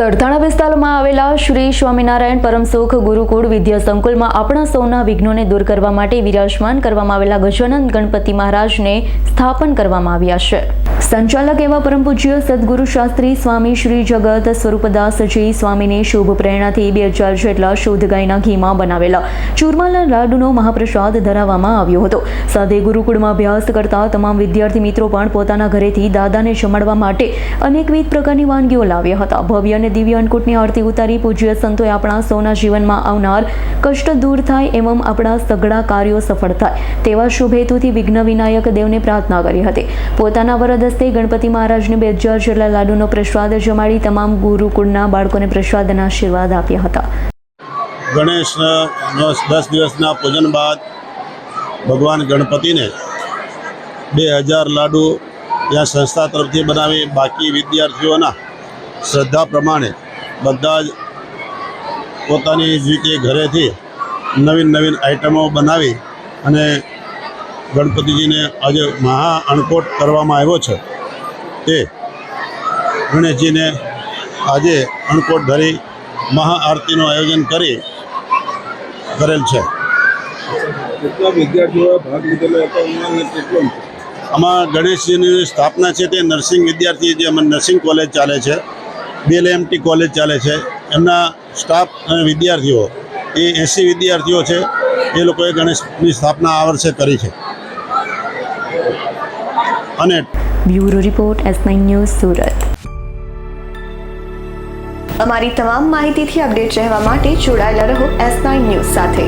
સરથાણા વિસ્તારમાં આવેલા શ્રી સ્વામિનારાયણ પરમસુખ ગુરુકુળ વિદ્યા સંકુલમાં આપણા સૌના વિઘ્નોને દૂર કરવા માટે વિરાજમાન કરવામાં આવેલા ગજાનંદ ગણપતિ મહારાજને સ્થાપન કરવામાં આવ્યા છે. સંચાલક એવા પરમ પૂજ્ય સદગુરુ શાસ્ત્રી સ્વામી શ્રી જગત સ્વરૂપદાસજી સ્વામીની શુભ પ્રેરણાથી બે હજાર જેટલા શુદ્ધ ગાયના ઘીમાં બનાવેલા ચૂરમાના લાડુનો મહાપ્રસાદ ધરાવવામાં આવ્યો હતો. સાથે ગુરુકુળમાં અભ્યાસ કરતા તમામ વિદ્યાર્થી મિત્રો પણ પોતાના ઘરેથી દાદાને જમાડવા માટે અનેકવિધ પ્રકારની વાનગીઓ લાવ્યા હતા. ભવ્ય અને દિવ્ય અન્નકૂટની આરતી ઉતારી, પૂજ્ય સંતોએ આપણા સૌના જીવનમાં આવનાર કષ્ટ દૂર થાય એવમ આપણા સઘળા કાર્યો સફળ થાય. તેવા શુભ હેતુથી વિઘ્ન વિનાયક દેવને પ્રાર્થના કરી હતી. પોતાના વરદ હસ્તે ગણપતિ મહારાજને બે હજાર જેટલા લાડુનો પ્રસાદ જમાડી તમામ ગુરુકુળના બાળકોને પ્રસાદના આશીર્વાદ આપ્યા હતા. ગણેશનો દસ દિવસના પૂજન બાદ ભગવાન ગણપતિને બે હજાર લાડુ ત્યાં સંસ્થા તરફથી બનાવી બાકી વિદ્યાર્થીઓના શ્રદ્ધા પ્રમાણે બધા જ પોતાની જ રીતે ઘરેથી નવીન નવીન આઇટમો બનાવી અને ગણપતિજીને આજે મહા અણકોટ કરવામાં આવ્યો છે. તે ગણેશજીને આજે અણકોટ ધરી મહાઆરતીનું આયોજન કરી કરેલ છે. આમાં ગણેશજીની સ્થાપના છે તે નર્સિંગ વિદ્યાર્થી જે અમે નર્સિંગ કોલેજ ચાલે છે. બીએલએમટી કોલેજ ચાલે છે. એમના સ્ટાફ અને વિદ્યાર્થીઓ, એ એંસી વિદ્યાર્થીઓ છે, એ લોકોએ ગણેશની સ્થાપના આ વર્ષે કરી છે. અને bureau report S nine news Surat. અમારી તમામ માહિતીથી અપડેટ રહેવા માટે જોડાયેલા રહો એસ નાઇન ન્યૂઝ સાથે.